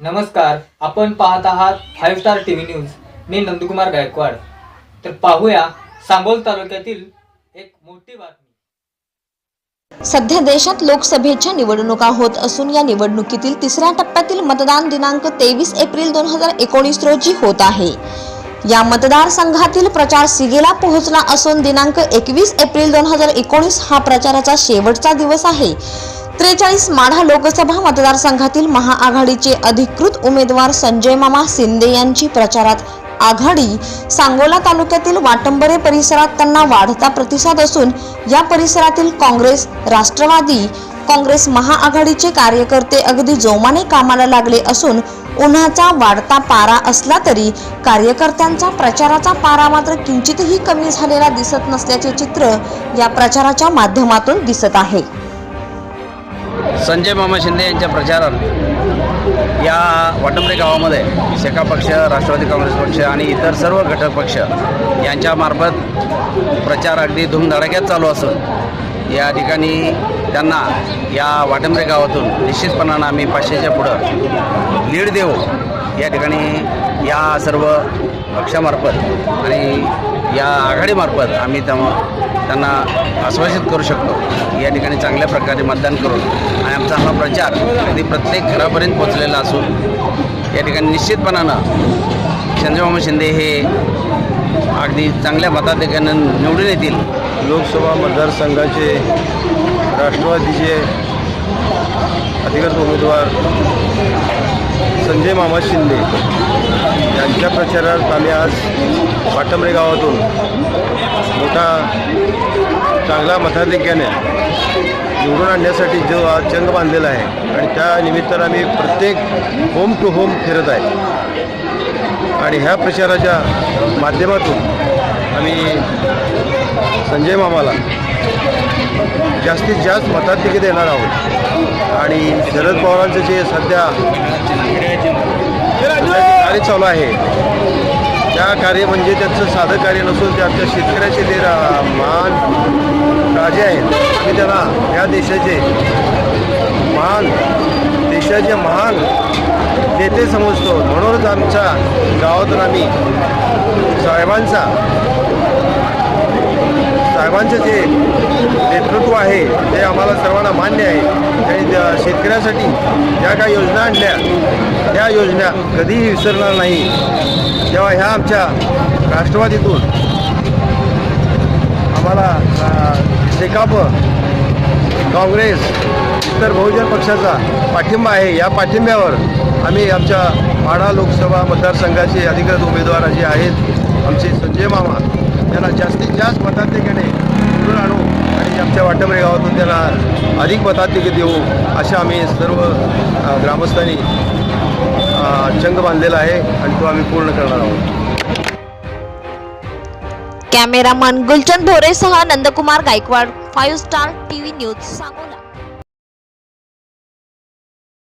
नमस्कार आपण पाहत आहात five star T V news मी नंदकुमार गायकवाड. तर पाहूया सांगोल तालुक्यातील एक मोठी बातमी. सध्या देशात लोकसभेच्या निवडणुका होत असून या निवडणुकीतील तिसऱ्या टप्प्यातील मतदान दिनांक तेवीस एप्रिल दोन हजार एकोणीस रोजी होत आहे. या मतदारसंघातील प्रचार सिगेला पोहोचला असून दिनांक एकवीस एप्रिल दोन हजार एकोणीस हा प्रचाराचा शेवटचा दिवस आहे. त्रेचाळीस माढा लोकसभा मतदारसंघातील महाआघाडीचे अधिकृत उमेदवार संजय मामा शिंदे यांची प्रचारात आघाडी. सांगोला तालुक्यातील वाटंबरे परिसरात त्यांना वाढता प्रतिसाद असून या परिसरातील काँग्रेस राष्ट्रवादी काँग्रेस महाआघाडीचे कार्यकर्ते अगदी जोमाने कामाला लागले असून उन्हाचा वाढता पारा असला तरी कार्यकर्त्यांचा प्रचाराचा पारा मात्र किंचितही कमी झालेला दिसत नसल्याचे चित्र या प्रचाराच्या माध्यमातून दिसत आहे. संजय मामा शिंदे यांच्या प्रचारानं या वाटंबरे गावामध्ये शेका पक्ष राष्ट्रवादी काँग्रेस पक्ष आणि इतर सर्व घटक पक्ष यांच्यामार्फत प्रचार अगदी धूमधडाक्यात चालू असून या ठिकाणी त्यांना या वाटंबरे गावातून निश्चितपणानं आम्ही पाचशेच्या पुढं लीड देऊ. या ठिकाणी या सर्व पक्षामार्फत आणि या आघाडीमार्फत आम्ही त्या त्यांना आश्वासित करू शकतो. या ठिकाणी चांगल्या प्रकारे मतदान करून आणि आमचा हा प्रचार अगदी प्रत्येक घरापर्यंत पोचलेला असून या ठिकाणी निश्चितपणानं चंद्रबाबू शिंदे हे अगदी चांगल्या मताधिकाऱ्यानं निवडून येतील. लोकसभा मतदारसंघाचे राष्ट्रवादीचे अधिकृत उमेदवार संजय मामा शिंदे यांच्या प्रचारात आम्ही आज वाटंबरे गावातून मोठा चांगला मताधिक्याने निवडून आणण्यासाठी जो आज चंग बांधलेला आहे आणि त्या निमित्तानं आम्ही प्रत्येक होम टू होम फिरत आहे. आणि ह्या प्रचाराच्या माध्यमातून आम्ही संजय मामाला जास्तीत जास्त मताधिक्य देणार आहोत. आणि शरद पवारांचं जे सध्या कार्य चालू आहे त्या कार्य म्हणजे त्यांचं साधं कार्य नसून ते आमच्या शेतकऱ्याचे ते रा- महान राजे आहेत मी त्यांना या देशाचे महान देशाचे महान नेते समजतो. म्हणूनच आमच्या गावातून आम्ही साहेबांचा साहेबांचं जे नेतृत्व आहे ते आम्हाला सर्वांना मान्य आहे. आणि शेतकऱ्यासाठी ज्या काही योजना आणल्या त्या योजना कधीही विसरणार नाही. तेव्हा ह्या आमच्या राष्ट्रवादीतून आम्हाला शेकाप काँग्रेस इतर बहुजन पक्षाचा पाठिंबा आहे. या पाठिंब्यावर आम्ही आमच्या माढा लोकसभा मतदारसंघाचे अधिकृत उमेदवार जे आहेत. आमचे संजय मामा यांना जास्तीत जास्त मताधिक्याने निवडून आणू आणि आमच्या वाटमरे गावातून त्यांना अधिक मताधिक्य देऊ अशा आम्ही सर्व ग्रामस्थांनी चंग बांधलेला आहे आणि तो आम्ही पूर्ण करणार आहोत. Cameraman Gulchand भोरेसह Nandkumar Gaikwad five star TV news Sangola.